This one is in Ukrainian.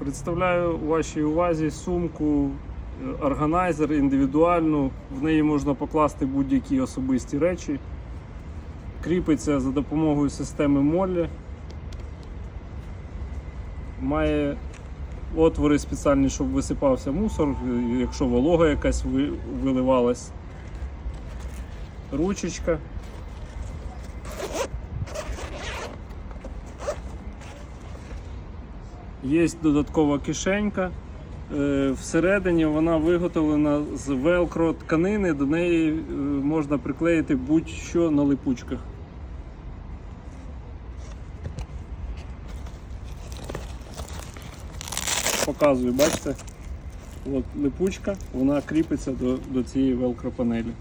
Представляю вашій увазі сумку е, органайзер індивідуальну. В неї можна покласти будь-які особисті речі. Кріпиться за допомогою системи Моллі. Має отвори спеціальні, щоб висипався мусор, е, якщо волога якась виливалась. Ручечка. Є додаткова кишенька. Е, Всередині вона виготовлена з велкро тканини, до неї е, можна приклеїти будь-що на липучках. Показую, бачите? От липучка, вона кріпиться до, до цієї велкро панелі.